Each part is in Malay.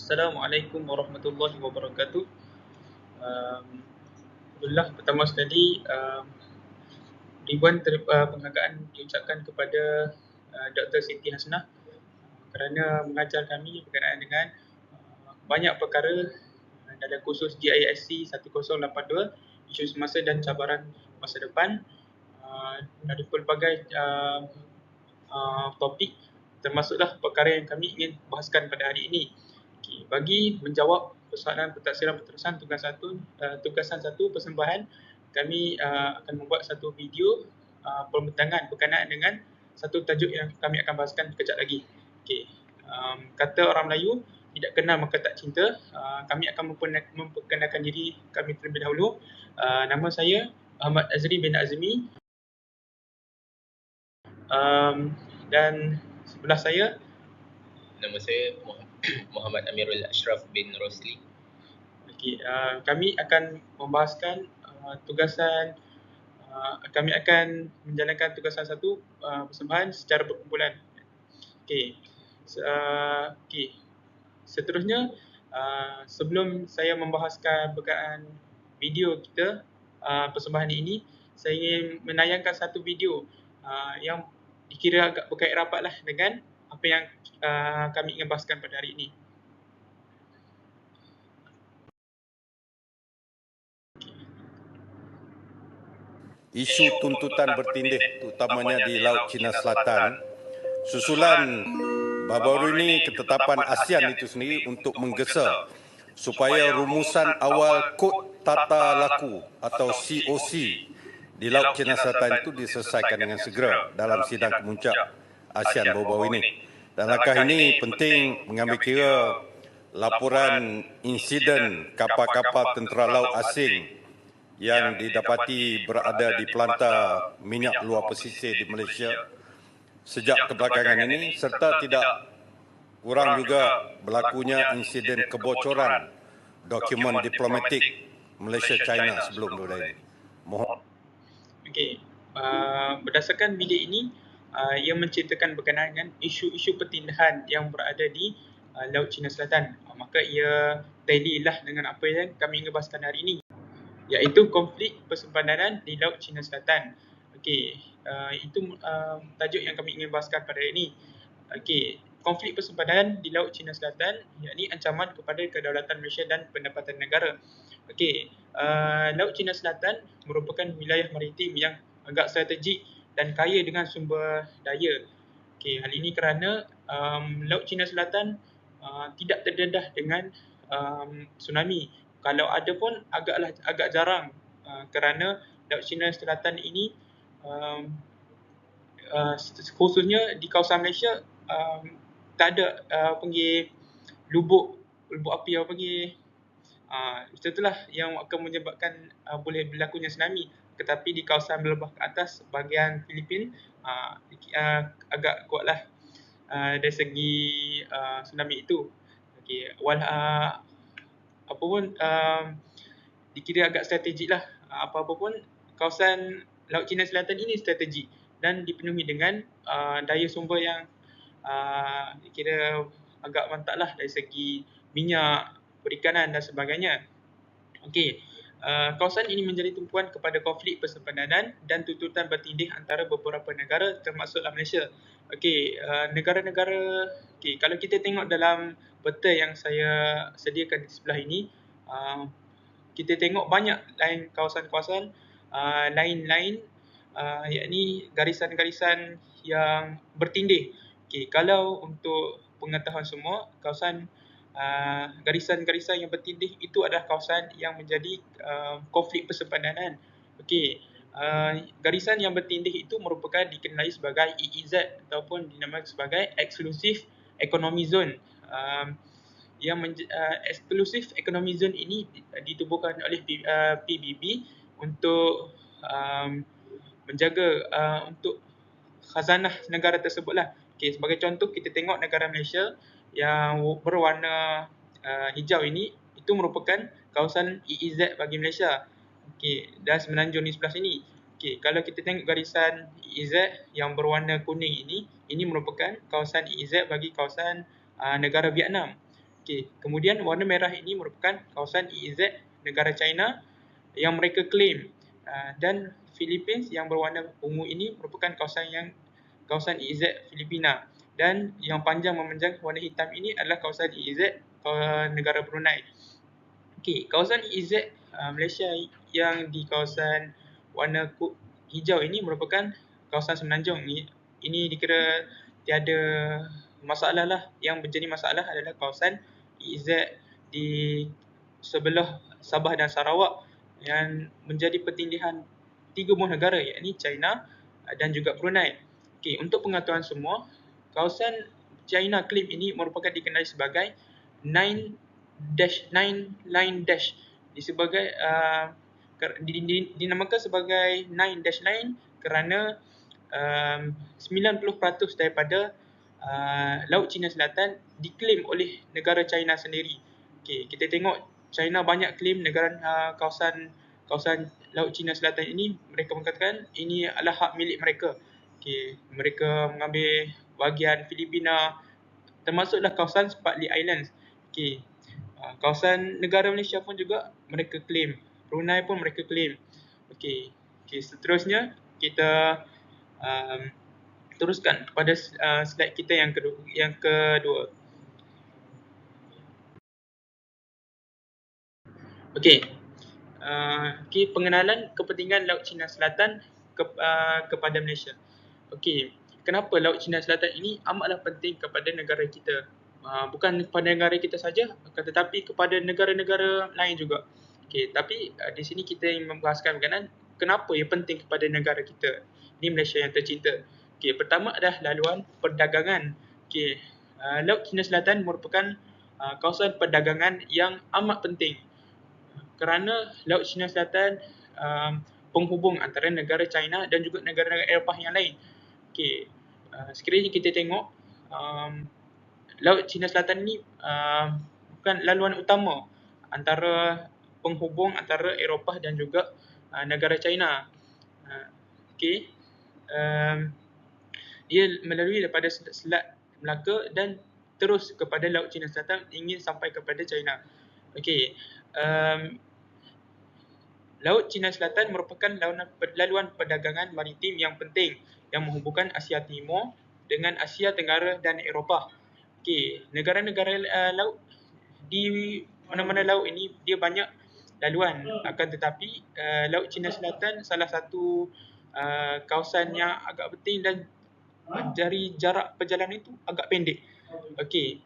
Assalamualaikum warahmatullahi wabarakatuh. Um, Alhamdulillah pertama sekali um, ribuan ter- uh, penghargaan diucapkan kepada uh, Dr. Siti Hasnah kerana mengajar kami berkenaan dengan uh, banyak perkara uh, dalam kursus GISC 1082 isu semasa dan cabaran masa depan uh, dari pelbagai uh, uh, topik termasuklah perkara yang kami ingin bahaskan pada hari ini. Okay. Bagi menjawab persoalan pentadsiran berterusan tugas satu, uh, tugasan satu persembahan, kami uh, akan membuat satu video uh, pembentangan berkenaan dengan satu tajuk yang kami akan bahaskan kejap lagi. Okay. Um, kata orang Melayu, tidak kenal maka tak cinta. Uh, kami akan memperkenalkan diri kami terlebih dahulu. Uh, nama saya Ahmad Azri bin Azmi. Um, dan sebelah saya Nama saya Muhammad Amirul Ashraf bin Rosli. Okay, uh, kami akan membahaskan uh, tugasan uh, kami akan menjalankan tugasan satu uh, persembahan secara berkumpulan. Okey. Uh, okey. Seterusnya uh, sebelum saya membahaskan berkaitan video kita uh, persembahan ini, saya ingin menayangkan satu video uh, yang dikira agak berkait rapatlah dengan apa yang uh, kami ingin pada hari ini. Isu tuntutan bertindih terutamanya di Laut Cina Selatan susulan baru-baru ini ketetapan ASEAN itu sendiri untuk menggesa supaya rumusan awal Kod Tata Laku atau COC di Laut Cina Selatan itu diselesaikan dengan segera dalam sidang kemuncak ASEAN baru-baru ini. Dan langkah ini penting mengambil kira laporan insiden kapal-kapal tentera laut asing yang didapati berada di pelantar minyak luar pesisir di Malaysia sejak kebelakangan ini serta tidak kurang juga berlakunya insiden kebocoran dokumen diplomatik Malaysia-China sebelum dulu ini. Mohon. Okey, uh, berdasarkan video ini, uh, yang menceritakan berkenaan dengan isu-isu pertindahan yang berada di uh, Laut Cina Selatan. Uh, maka ia tally lah dengan apa yang kami ingin bahaskan hari ini iaitu konflik persempadan di Laut Cina Selatan. Okey, uh, itu uh, tajuk yang kami ingin bahaskan pada hari ini. Okey, konflik persempadan di Laut Cina Selatan yakni ancaman kepada kedaulatan Malaysia dan pendapatan negara. Okey, uh, Laut Cina Selatan merupakan wilayah maritim yang agak strategik dan kaya dengan sumber daya. Okey, hal ini kerana um, Laut Cina Selatan uh, tidak terdedah dengan um, tsunami kalau ada pun agaklah agak jarang uh, kerana Laut Cina Selatan ini um, uh, khususnya di kawasan Malaysia um, tak ada uh, panggil lubuk lubuk api apa panggil uh, itulah yang akan menyebabkan uh, boleh berlakunya tsunami tetapi di kawasan melebah ke atas bahagian Filipin uh, uh, agak kuatlah uh, dari segi uh, tsunami itu okey wal uh, apa pun um, dikira agak strategik lah. Apa-apa pun kawasan Laut Cina Selatan ini strategik dan dipenuhi dengan uh, daya sumber yang uh, dikira agak mantap lah dari segi minyak, perikanan dan sebagainya. Okey, uh, kawasan ini menjadi tumpuan kepada konflik persempadan dan tuntutan bertindih antara beberapa negara termasuklah Malaysia. Okey, uh, negara-negara, okay, kalau kita tengok dalam peta yang saya sediakan di sebelah ini, uh, kita tengok banyak lain kawasan-kawasan uh, lain-lain uh, yakni garisan-garisan yang bertindih. Okay, kalau untuk pengetahuan semua, kawasan uh, garisan-garisan yang bertindih itu adalah kawasan yang menjadi uh, konflik persempadan. Okey, uh, garisan yang bertindih itu merupakan dikenali sebagai EEZ ataupun dinamakan sebagai Exclusive Economy Zone um, yang uh, eksklusif economy zone ini ditubuhkan oleh uh, PBB untuk um, menjaga uh, untuk khazanah negara tersebutlah. Okay, sebagai contoh kita tengok negara Malaysia yang berwarna uh, hijau ini itu merupakan kawasan EEZ bagi Malaysia. Okay, dan semenanjung di sebelah sini. Okay, kalau kita tengok garisan EEZ yang berwarna kuning ini, ini merupakan kawasan EEZ bagi kawasan uh, negara Vietnam. Okey, kemudian warna merah ini merupakan kawasan EEZ negara China yang mereka claim uh, dan Philippines yang berwarna ungu ini merupakan kawasan yang kawasan EEZ Filipina dan yang panjang memanjang warna hitam ini adalah kawasan EEZ uh, negara Brunei. Okey, kawasan EEZ uh, Malaysia yang di kawasan warna hijau ini merupakan kawasan semenanjung. Ini, ini dikira tiada masalah lah. Yang menjadi masalah adalah kawasan EEZ di sebelah Sabah dan Sarawak yang menjadi pertindihan tiga buah negara iaitu China dan juga Brunei. Okey, untuk pengetahuan semua, kawasan China claim ini merupakan dikenali sebagai 9 dash 9 line dash di sebagai uh, dinamakan sebagai 9 dash line kerana um, 90% daripada uh, Laut Cina Selatan diklaim oleh negara China sendiri. Okey, kita tengok China banyak claim negara uh, kawasan kawasan Laut Cina Selatan ini mereka mengatakan ini adalah hak milik mereka. Okey, mereka mengambil bahagian Filipina termasuklah kawasan Spratly Islands. Okey. Uh, kawasan negara Malaysia pun juga mereka claim. Brunei pun mereka claim. Okey. Okey, seterusnya kita um, teruskan pada uh, slide kita yang kedua yang kedua. Okey. Uh, okay, pengenalan kepentingan Laut Cina Selatan ke, uh, kepada Malaysia. Okey, kenapa Laut Cina Selatan ini amatlah penting kepada negara kita? Uh, bukan kepada negara kita saja, tetapi kepada negara-negara lain juga. Okey, tapi uh, di sini kita ingin membahaskan berkenaan kenapa ia penting kepada negara kita. Ini Malaysia yang tercinta. Okey, pertama adalah laluan perdagangan. Okey, uh, Laut Cina Selatan merupakan uh, kawasan perdagangan yang amat penting. Kerana Laut Cina Selatan um, penghubung antara negara China dan juga negara-negara Eropah yang lain. Okey, uh, sekiranya kita tengok um, Laut Cina Selatan ni uh, bukan laluan utama antara penghubung antara Eropah dan juga uh, negara China. Uh, Okey, um, ia melalui daripada Selat Melaka dan terus kepada Laut Cina Selatan ingin sampai kepada China. Okey. Um, Laut Cina Selatan merupakan laluan perdagangan maritim yang penting yang menghubungkan Asia Timur dengan Asia Tenggara dan Eropah. Okey, negara-negara uh, laut di mana-mana laut ini dia banyak laluan akan tetapi uh, Laut Cina Selatan salah satu uh, kawasan yang agak penting dan dari jarak perjalanan itu agak pendek. Okey.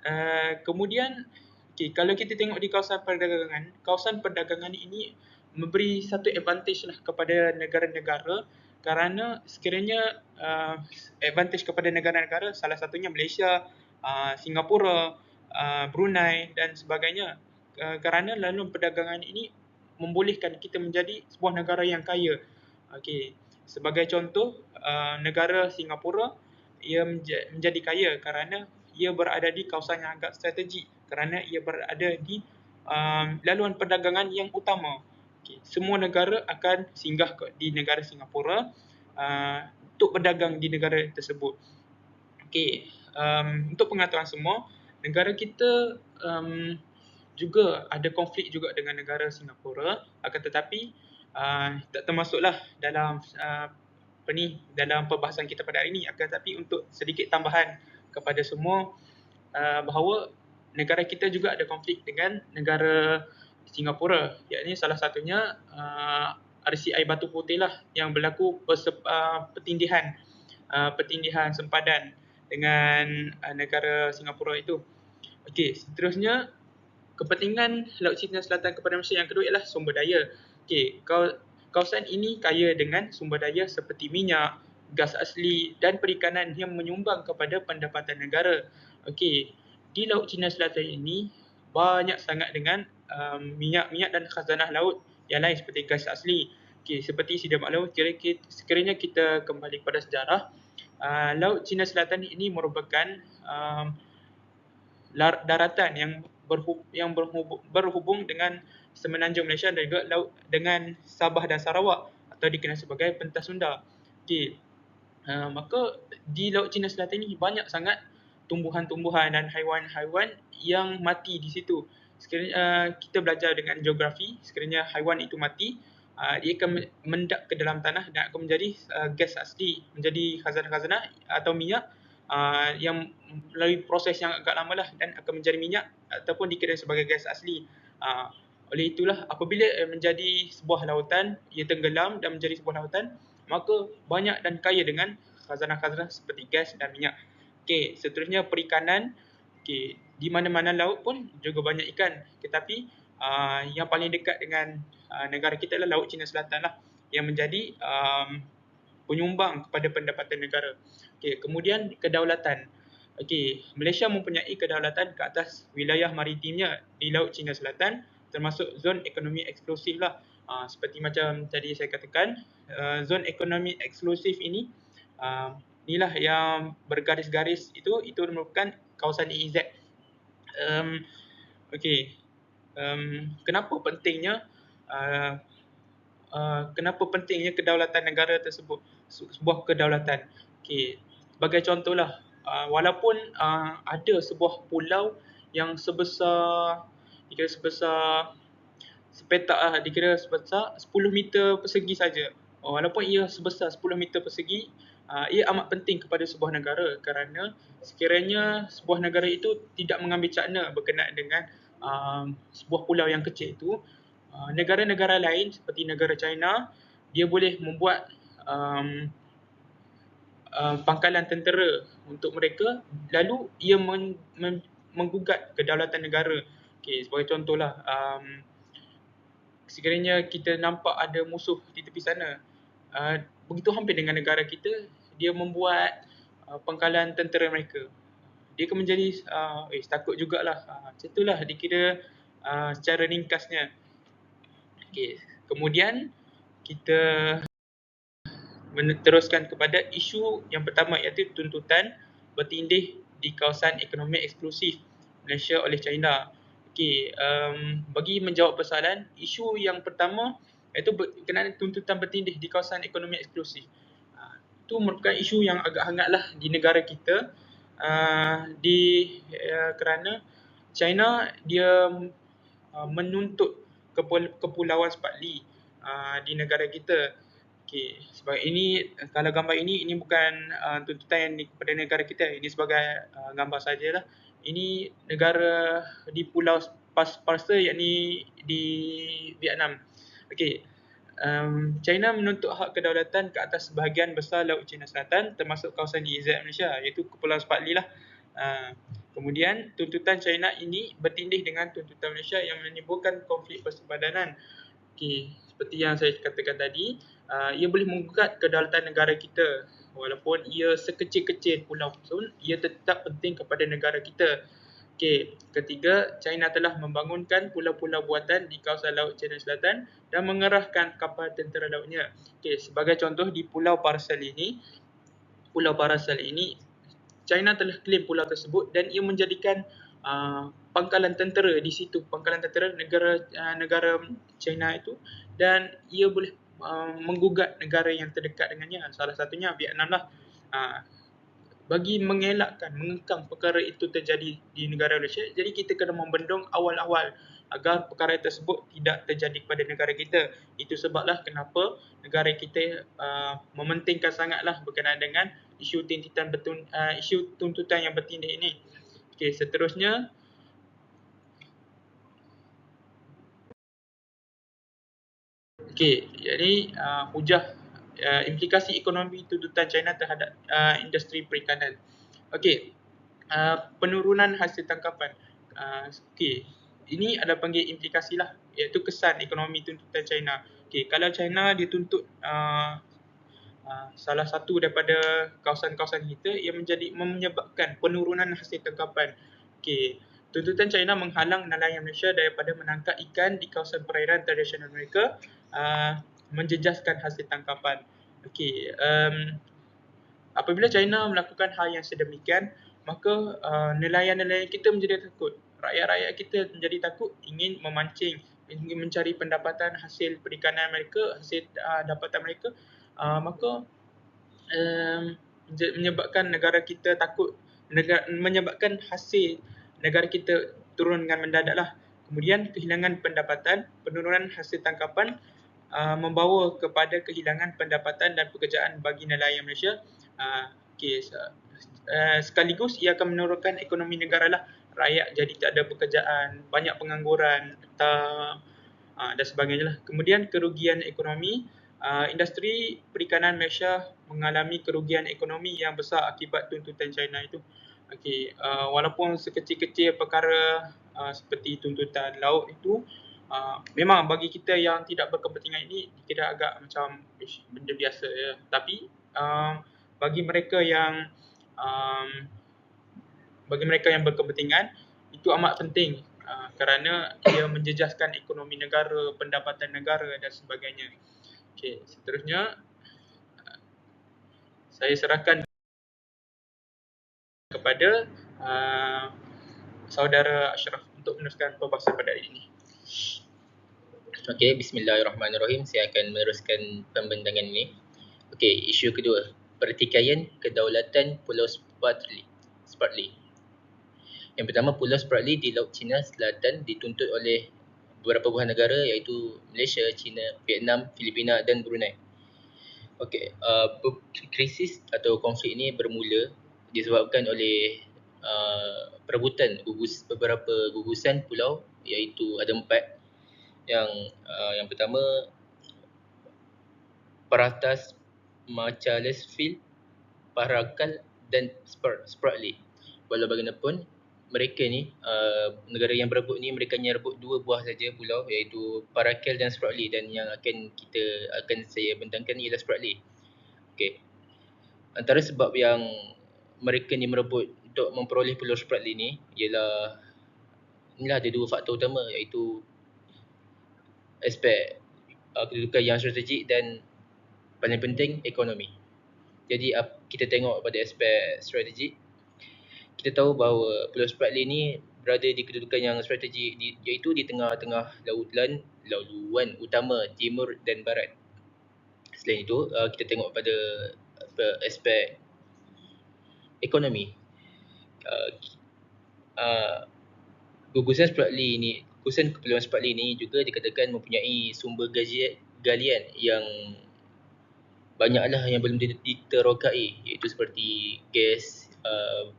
Uh, kemudian okay, kalau kita tengok di kawasan perdagangan, kawasan perdagangan ini memberi satu advantage lah kepada negara-negara kerana sekiranya uh, advantage kepada negara-negara salah satunya Malaysia, uh, Singapura, uh, Brunei dan sebagainya uh, kerana laluan perdagangan ini membolehkan kita menjadi sebuah negara yang kaya. Okey. Sebagai contoh, uh, negara Singapura ia menjadi kaya kerana ia berada di kawasan yang agak strategik kerana ia berada di um, laluan perdagangan yang utama. Okay. Semua negara akan singgah di negara Singapura uh, untuk berdagang di negara tersebut. Okay. Um, untuk pengetahuan semua, negara kita um, juga ada konflik juga dengan negara Singapura akan tetapi uh, tak termasuklah dalam uh, apa ni dalam perbahasan kita pada hari ini akan tetapi untuk sedikit tambahan kepada semua uh, bahawa negara kita juga ada konflik dengan negara Singapura yakni salah satunya uh, RCI Batu Putih lah yang berlaku persep, uh, pertindihan uh, pertindihan sempadan dengan uh, negara Singapura itu. Okey, seterusnya kepentingan Laut Cina Selatan kepada Malaysia yang kedua ialah sumber daya. Okey, kawasan ini kaya dengan sumber daya seperti minyak, gas asli dan perikanan yang menyumbang kepada pendapatan negara. Okey, di Laut Cina Selatan ini banyak sangat dengan um, minyak-minyak dan khazanah laut yang lain seperti gas asli. Okey, seperti sedia maklum, sekiranya kita kembali kepada sejarah, uh, Laut Cina Selatan ini merupakan um, daratan yang berhubung, yang berhubung, berhubung dengan semenanjung Malaysia dan juga laut dengan Sabah dan Sarawak atau dikenal sebagai pentas Sunda. Okey. Uh, maka di Laut Cina Selatan ini banyak sangat tumbuhan-tumbuhan dan haiwan-haiwan yang mati di situ. Sekiranya uh, kita belajar dengan geografi, sekiranya haiwan itu mati, uh, dia akan mendak ke dalam tanah dan akan menjadi uh, gas asli, menjadi khazanah-khazanah atau minyak uh, yang melalui proses yang agak lama lah dan akan menjadi minyak ataupun dikira sebagai gas asli. Uh, oleh itulah apabila menjadi sebuah lautan, ia tenggelam dan menjadi sebuah lautan, maka banyak dan kaya dengan khazanah-khazanah seperti gas dan minyak. Okey, seterusnya perikanan. Okey, di mana-mana laut pun juga banyak ikan. Tetapi uh, yang paling dekat dengan uh, negara kita adalah Laut Cina Selatan lah yang menjadi um, penyumbang kepada pendapatan negara. Okey, kemudian kedaulatan. Okey, Malaysia mempunyai kedaulatan ke atas wilayah maritimnya di Laut Cina Selatan termasuk zon ekonomi eksklusif lah. Uh, seperti macam tadi saya katakan, uh, zon ekonomi eksklusif ini uh, inilah yang bergaris-garis itu itu merupakan kawasan EEZ. Um, Okey, um, kenapa pentingnya uh, uh, kenapa pentingnya kedaulatan negara tersebut sebuah kedaulatan. Okey, sebagai contohlah, uh, walaupun uh, ada sebuah pulau yang sebesar dikira sebesar sepetak lah, dikira sebesar 10 meter persegi saja. Walaupun ia sebesar 10 meter persegi, uh, ia amat penting kepada sebuah negara kerana sekiranya sebuah negara itu tidak mengambil cakna berkenaan dengan uh, sebuah pulau yang kecil itu, uh, negara-negara lain seperti negara China, dia boleh membuat um, uh, pangkalan tentera untuk mereka. Lalu ia men, men, menggugat kedaulatan negara. Okay, sebagai contohlah, um, sekiranya kita nampak ada musuh di tepi sana, uh, begitu hampir dengan negara kita, dia membuat uh, pangkalan tentera mereka. Dia akan menjadi, uh, eh takut jugalah. Uh, macam itulah dikira uh, secara ringkasnya. Okay. Kemudian, kita meneruskan kepada isu yang pertama iaitu tuntutan bertindih di kawasan ekonomi eksklusif Malaysia oleh China. Okey, um, bagi menjawab persoalan, isu yang pertama iaitu berkenaan tuntutan bertindih di kawasan ekonomi eksklusif. Itu merupakan isu yang agak hangatlah di negara kita uh, di uh, kerana China dia uh, menuntut kepul- kepulauan Spratly uh, di negara kita. Okey, sebab ini kalau gambar ini ini bukan uh, tuntutan yang kepada negara kita. Ini sebagai uh, gambar sajalah ini negara di pulau Parsa yakni di Vietnam. Okey. Um, China menuntut hak kedaulatan ke atas sebahagian besar Laut Cina Selatan termasuk kawasan EEZ Malaysia iaitu Kepulauan Spratly lah. Uh, kemudian tuntutan China ini bertindih dengan tuntutan Malaysia yang menimbulkan konflik persepadanan. Okey, seperti yang saya katakan tadi, uh, ia boleh menggugat kedaulatan negara kita walaupun ia sekecil-kecil pulau pun ia tetap penting kepada negara kita. Okey, ketiga, China telah membangunkan pulau-pulau buatan di kawasan Laut Cina Selatan dan mengerahkan kapal tentera lautnya. Okey, sebagai contoh di Pulau Paracel ini, Pulau Paracel ini China telah klaim pulau tersebut dan ia menjadikan uh, pangkalan tentera di situ, pangkalan tentera negara uh, negara China itu dan ia boleh uh, menggugat negara yang terdekat dengannya. Salah satunya Vietnam lah. Uh, bagi mengelakkan, mengekang perkara itu terjadi di negara Malaysia, jadi kita kena membendung awal-awal agar perkara tersebut tidak terjadi kepada negara kita. Itu sebablah kenapa negara kita uh, mementingkan sangatlah berkenaan dengan isu tuntutan betun, uh, isu tuntutan yang bertindak ini. Okey, seterusnya Okey, jadi uh, hujah uh, implikasi ekonomi tuntutan China terhadap uh, industri perikanan. Okey, uh, penurunan hasil tangkapan. Uh, Okey, ini ada panggil implikasi lah, iaitu kesan ekonomi tuntutan China. Okey, kalau China dituntut uh, uh, salah satu daripada kawasan-kawasan kita yang menjadi menyebabkan penurunan hasil tangkapan. Okey, tuntutan China menghalang nelayan Malaysia daripada menangkap ikan di kawasan perairan tradisional mereka uh, menjejaskan hasil tangkapan. Okey, um, apabila China melakukan hal yang sedemikian, maka uh, nelayan-nelayan kita menjadi takut. Rakyat-rakyat kita menjadi takut ingin memancing, ingin mencari pendapatan hasil perikanan mereka, hasil uh, dapatan mereka. Uh, maka um, menyebabkan negara kita takut negara, menyebabkan hasil negara kita turun dengan mendadak lah. Kemudian kehilangan pendapatan, penurunan hasil tangkapan uh, membawa kepada kehilangan pendapatan dan pekerjaan bagi nelayan Malaysia. Uh, okay, uh, sekaligus ia akan menurunkan ekonomi negara lah. Rakyat jadi tak ada pekerjaan, banyak pengangguran tak, uh, dan sebagainya lah. Kemudian kerugian ekonomi, uh, industri perikanan Malaysia mengalami kerugian ekonomi yang besar akibat tuntutan China itu. Okey, uh, walaupun sekecil-kecil perkara uh, seperti tuntutan laut itu uh, memang bagi kita yang tidak berkepentingan ini kira agak macam ish, benda biasa ya. Tapi uh, bagi mereka yang um, bagi mereka yang berkepentingan itu amat penting uh, kerana ia menjejaskan ekonomi negara, pendapatan negara dan sebagainya. Okey, seterusnya saya serahkan kepada uh, saudara Ashraf untuk meneruskan perbahasan pada hari ini. Okey, bismillahirrahmanirrahim. Saya akan meneruskan pembentangan ini. Okey, isu kedua. Pertikaian kedaulatan Pulau Spratly. Spratly. Yang pertama, Pulau Spratly di Laut Cina Selatan dituntut oleh beberapa buah negara iaitu Malaysia, China, Vietnam, Filipina dan Brunei. Okey, uh, krisis atau konflik ini bermula disebabkan oleh uh, perebutan gugus beberapa gugusan pulau iaitu ada empat yang uh, yang pertama Paratas Machalesville, Parakal dan Spratly. Walau bagaimanapun mereka ni uh, negara yang berebut ni mereka hanya rebut dua buah saja pulau iaitu Parakel dan Spratly dan yang akan kita akan saya bentangkan ialah Spratly. Okey. Antara sebab yang mereka ni merebut untuk memperoleh Pulau Spratly ni ialah inilah ada dua faktor utama iaitu aspek uh, kedudukan yang strategik dan paling penting ekonomi. Jadi uh, kita tengok pada aspek strategik kita tahu bahawa Pulau Spratly ni berada di kedudukan yang strategik di, iaitu di tengah-tengah lautan laluan utama timur dan barat. Selain itu, uh, kita tengok pada aspek ekonomi. Uh, uh, gugusan Spratly ni, gugusan kepulauan Spratly ni juga dikatakan mempunyai sumber galian yang banyaklah yang belum diterokai iaitu seperti gas, uh,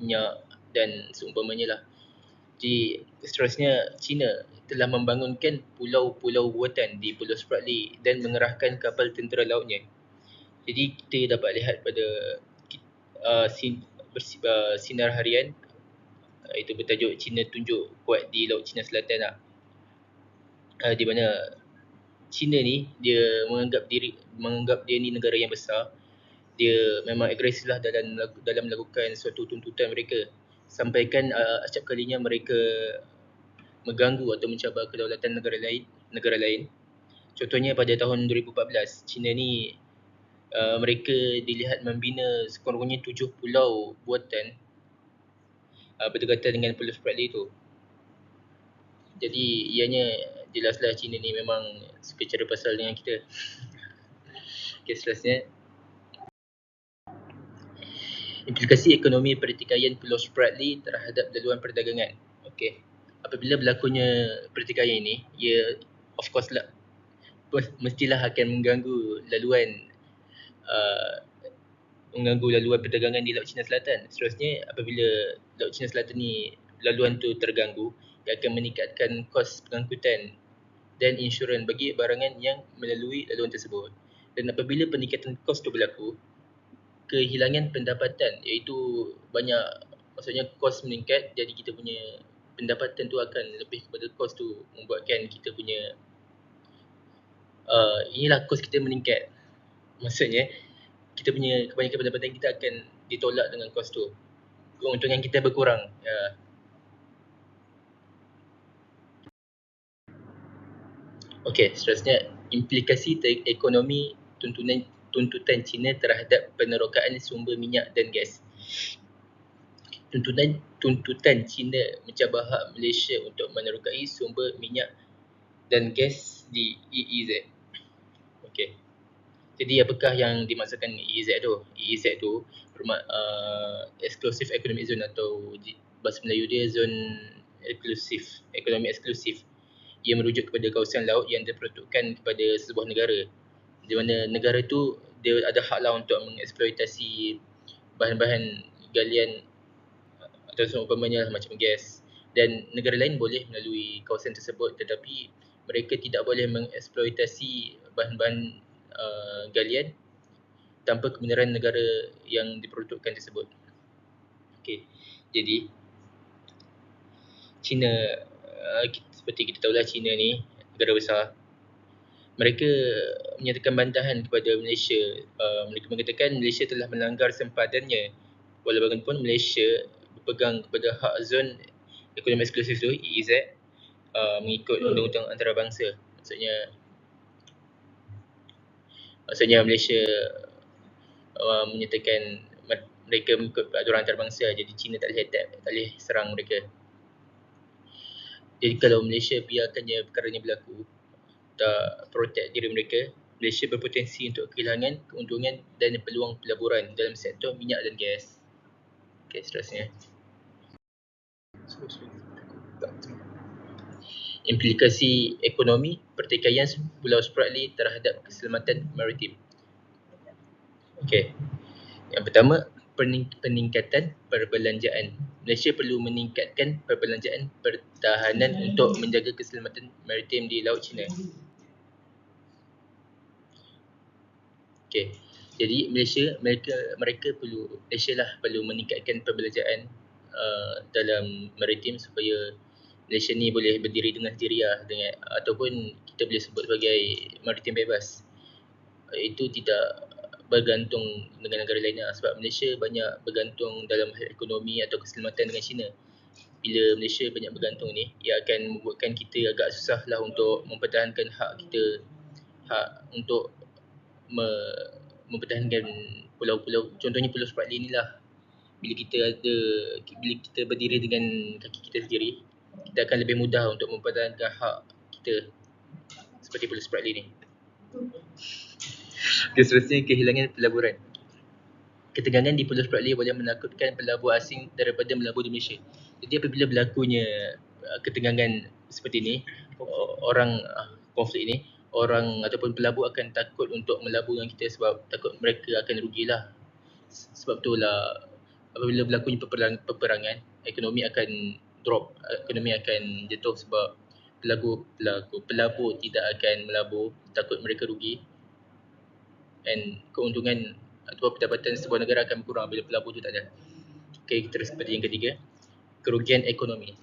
minyak dan seumpamanya lah. Jadi seterusnya China telah membangunkan pulau-pulau buatan di Pulau Spratly dan mengerahkan kapal tentera lautnya. Jadi kita dapat lihat pada uh, sin, uh, sinar harian uh, itu bertajuk China tunjuk kuat di Laut China Selatan lah. Uh, di mana China ni dia menganggap diri menganggap dia ni negara yang besar. Dia memang agresif lah dalam dalam melakukan suatu tuntutan mereka. Sampaikan uh, acap kalinya mereka mengganggu atau mencabar kedaulatan negara lain, negara lain. Contohnya pada tahun 2014, China ni Uh, mereka dilihat membina sekurang-kurangnya tujuh pulau buatan uh, berdekatan dengan Pulau Spratly itu. Jadi ianya jelaslah China ni memang suka cara pasal dengan kita. okay, seterusnya. Implikasi ekonomi pertikaian Pulau Spratly terhadap laluan perdagangan. Okay. Apabila berlakunya pertikaian ini, ia of course lah mestilah akan mengganggu laluan uh, mengganggu laluan perdagangan di Laut Cina Selatan. Seterusnya apabila Laut Cina Selatan ni laluan tu terganggu, ia akan meningkatkan kos pengangkutan dan insurans bagi barangan yang melalui laluan tersebut. Dan apabila peningkatan kos tu berlaku, kehilangan pendapatan iaitu banyak maksudnya kos meningkat jadi kita punya pendapatan tu akan lebih kepada kos tu membuatkan kita punya uh, inilah kos kita meningkat maksudnya kita punya kebanyakan pendapatan kita akan ditolak dengan kos tu. Keuntungan kita berkurang. Ya. Okey, seterusnya implikasi ekonomi tuntutan tuntutan China terhadap penerokaan sumber minyak dan gas. Tuntutan tuntutan China mencabar hak Malaysia untuk menerokai sumber minyak dan gas di EEZ. Okey Jadi apakah yang dimaksudkan EEZ tu? EEZ tu bermak uh, exclusive economic zone atau bahasa Melayu dia zone eksklusif, ekonomi eksklusif. Ia merujuk kepada kawasan laut yang diperuntukkan kepada sebuah negara. Di mana negara tu dia ada hak lah untuk mengeksploitasi bahan-bahan galian atau seumpamanya lah, macam gas dan negara lain boleh melalui kawasan tersebut tetapi mereka tidak boleh mengeksploitasi bahan-bahan uh, galian tanpa kebenaran negara yang diperuntukkan tersebut. Okey. Jadi China uh, kita, seperti kita tahulah China ni negara besar. Mereka menyatakan bantahan kepada Malaysia. Uh, mereka mengatakan Malaysia telah melanggar sempadannya. Walaupun Malaysia berpegang kepada hak zon ekonomi eksklusif tu EEZ uh, mengikut undang-undang antarabangsa. Maksudnya maksudnya Malaysia uh, menyatakan mer- mereka mengikut peraturan antarabangsa jadi China tak boleh attack, tak boleh serang mereka. Jadi kalau Malaysia biarkannya perkara ini berlaku, tak protect diri mereka, Malaysia berpotensi untuk kehilangan keuntungan dan peluang pelaburan dalam sektor minyak dan gas. Okey, seterusnya. Implikasi ekonomi pertikaian Pulau Spratly terhadap keselamatan maritim. Okey. Yang pertama, pening- peningkatan perbelanjaan. Malaysia perlu meningkatkan perbelanjaan pertahanan untuk menjaga keselamatan maritim di Laut Cina. Okey. Jadi Malaysia mereka mereka perlu Malaysia lah perlu meningkatkan perbelanjaan uh, dalam maritim supaya Malaysia ni boleh berdiri dengan sendiri lah dengan ataupun kita boleh sebut sebagai maritim bebas. Itu tidak bergantung dengan negara lain lah sebab Malaysia banyak bergantung dalam ekonomi atau keselamatan dengan China. Bila Malaysia banyak bergantung ni, ia akan membuatkan kita agak susah lah untuk mempertahankan hak kita hak untuk me, mempertahankan pulau-pulau contohnya Pulau Spratly ni lah bila kita ada bila kita berdiri dengan kaki kita sendiri kita akan lebih mudah untuk mempertahankan hak kita seperti Pulau Spratly ni. Okay, seterusnya kehilangan pelaburan. Ketegangan di Pulau Spratly boleh menakutkan pelabur asing daripada melabur di Malaysia. Jadi apabila berlakunya uh, ketegangan seperti ini orang uh, konflik ini orang ataupun pelabur akan takut untuk melabur dengan kita sebab takut mereka akan rugilah. Sebab itulah apabila berlakunya peperang, peperangan, ekonomi akan drop, ekonomi akan jatuh sebab pelabur pelabur pelabur tidak akan melabur, takut mereka rugi. And keuntungan atau pendapatan sebuah negara akan berkurang bila pelabur tu tak ada. Okey, terus seperti yang ketiga, kerugian ekonomi.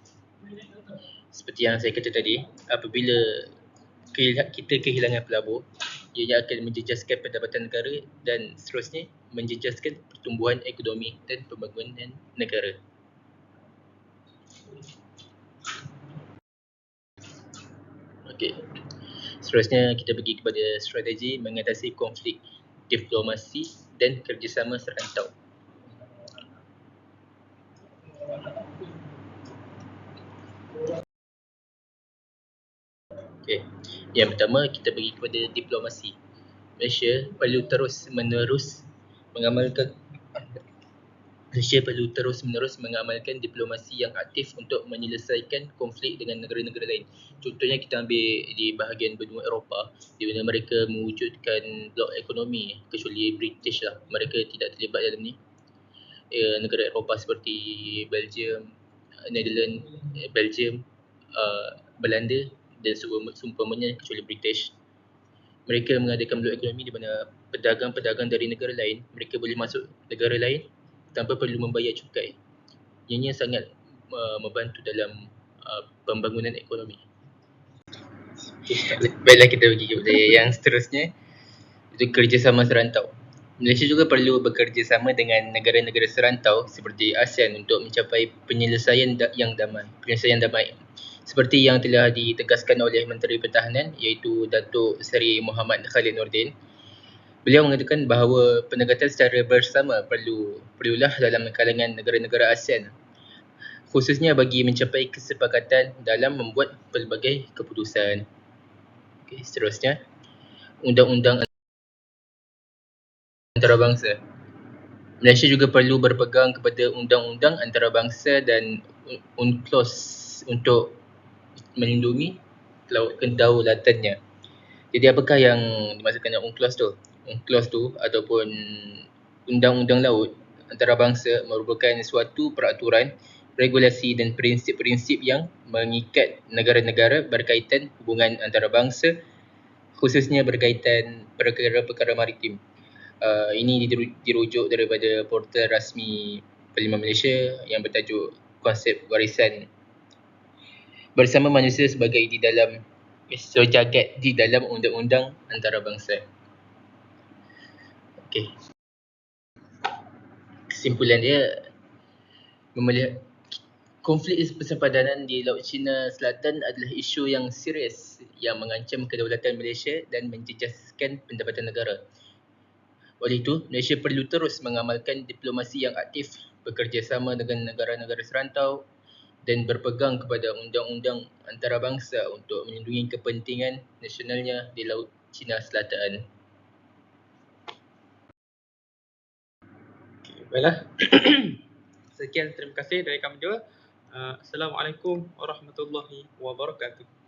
Seperti yang saya kata tadi, apabila kita kehilangan pelabur, ianya akan menjejaskan pendapatan negara dan seterusnya menjejaskan pertumbuhan ekonomi dan pembangunan negara. Okey. Seterusnya kita pergi kepada strategi mengatasi konflik diplomasi dan kerjasama serantau. Okey. Yang pertama kita pergi kepada diplomasi. Malaysia perlu terus menerus mengamalkan Malaysia perlu terus menerus mengamalkan diplomasi yang aktif untuk menyelesaikan konflik dengan negara-negara lain. Contohnya kita ambil di bahagian benua Eropah di mana mereka mewujudkan blok ekonomi kecuali British lah. Mereka tidak terlibat dalam ni. Ya, negara Eropah seperti Belgium, Netherlands, eh, Belgium, uh, Belanda dan seumpama- seumpamanya kecuali British. Mereka mengadakan blok ekonomi di mana pedagang-pedagang dari negara lain mereka boleh masuk negara lain tanpa perlu membayar cukai. Ianya sangat uh, membantu dalam uh, pembangunan ekonomi. Baiklah kita pergi kepada yang seterusnya itu kerjasama serantau. Malaysia juga perlu bekerjasama dengan negara-negara serantau seperti ASEAN untuk mencapai penyelesaian da- yang damai, penyelesaian damai. Seperti yang telah ditegaskan oleh Menteri Pertahanan iaitu Datuk Seri Muhammad Khalid Nordin. Beliau mengatakan bahawa pendekatan secara bersama perlu perlulah dalam kalangan negara-negara ASEAN khususnya bagi mencapai kesepakatan dalam membuat pelbagai keputusan. Okey, seterusnya undang-undang antarabangsa. Malaysia juga perlu berpegang kepada undang-undang antarabangsa dan UNCLOS untuk melindungi laut kedaulatannya. Jadi apakah yang dimaksudkan dengan UNCLOS tu? UNCLOS tu ataupun undang-undang laut antarabangsa merupakan suatu peraturan, regulasi dan prinsip-prinsip yang mengikat negara-negara berkaitan hubungan antarabangsa khususnya berkaitan perkara-perkara maritim. Uh, ini diru- dirujuk daripada portal rasmi Parlimen Malaysia yang bertajuk konsep warisan bersama manusia sebagai di dalam sejagat di dalam undang-undang antarabangsa. Okey. Kesimpulan dia memelihat konflik persempadanan di Laut Cina Selatan adalah isu yang serius yang mengancam kedaulatan Malaysia dan menjejaskan pendapatan negara. Oleh itu, Malaysia perlu terus mengamalkan diplomasi yang aktif, bekerjasama dengan negara-negara serantau dan berpegang kepada undang-undang antarabangsa untuk melindungi kepentingan nasionalnya di Laut Cina Selatan. Okay, baiklah. Sekian terima kasih dari kami dua. Uh, Assalamualaikum warahmatullahi wabarakatuh.